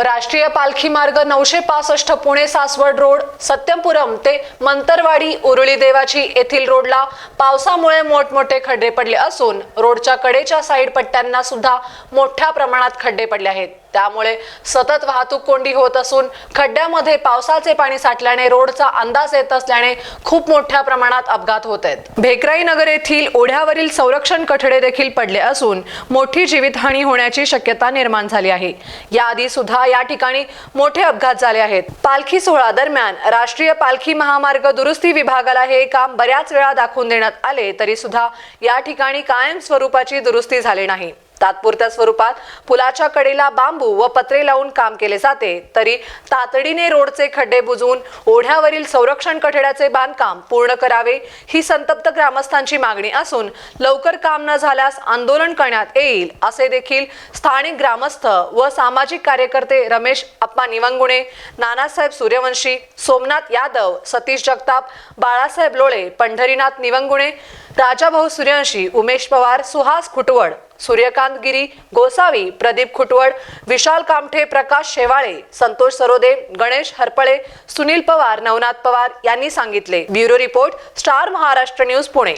राष्ट्रीय पालखी मार्ग नऊशे पासष्ट पुणे सासवड रोड सत्यमपुरम ते मंतरवाडी उरुळी देवाची येथील रोडला पावसामुळे मोठमोठे खड्डे पडले असून रोडच्या कडेच्या साईड पट्ट्यांना सुद्धा मोठ्या प्रमाणात खड्डे पडले आहेत. त्यामुळे सतत वाहतूक कोंडी होत असून खड्ड्यामध्ये पावसाचे पाणी साठल्याने रोडचा अंदाज येत असल्याने खूप मोठ्या प्रमाणात अपघात होत आहेत. भेकराई नगर येथील ओढ्यावरील संरक्षण कठडे देखील पडले असून मोठी जीवितहानी होण्याची शक्यता निर्माण झाली आहे. याआधी सुद्धा या ठिकाणी मोठे अपघात झाले आहेत. पालखी सोहळा दरम्यान राष्ट्रीय पालखी महामार्ग दुरुस्ती विभागाला हे काम बऱ्याच वेळा दाखवून देण्यात आले तरी सुद्धा या ठिकाणी कायम स्वरूपाची दुरुस्ती झाली नाही. तात्पुरत्या स्वरूपात पुलाच्या कडेला बांबू व पत्रे लावून काम केले जाते. तरी तातडीने रोडचे खड्डे बुजवून ओढ्यावरील संरक्षण कठड्याचे बांधकाम पूर्ण करावे ही संतप्त ग्रामस्थांची मागणी असून लवकर काम न झाल्यास आंदोलन करण्यात येईल असे देखील स्थानिक ग्रामस्थ व सामाजिक कार्यकर्ते रमेश अप्पा निवंगुणे नानासाहेब सूर्यवंशी सोमनाथ यादव सतीश जगताप बाळासाहेब लोळे पंढरीनाथ निवंगुणे राजाभाऊ सूर्यवंशी उमेश पवार सुहास खुटवड सूर्यकांत गिरी गोसावी प्रदीप खुटवड विशाल कामठे प्रकाश शेवाळे संतोष सरोदे गणेश हरपळे सुनील पवार नवनाथ पवार यांनी सांगितले. Bureau report Star Maharashtra news Pune.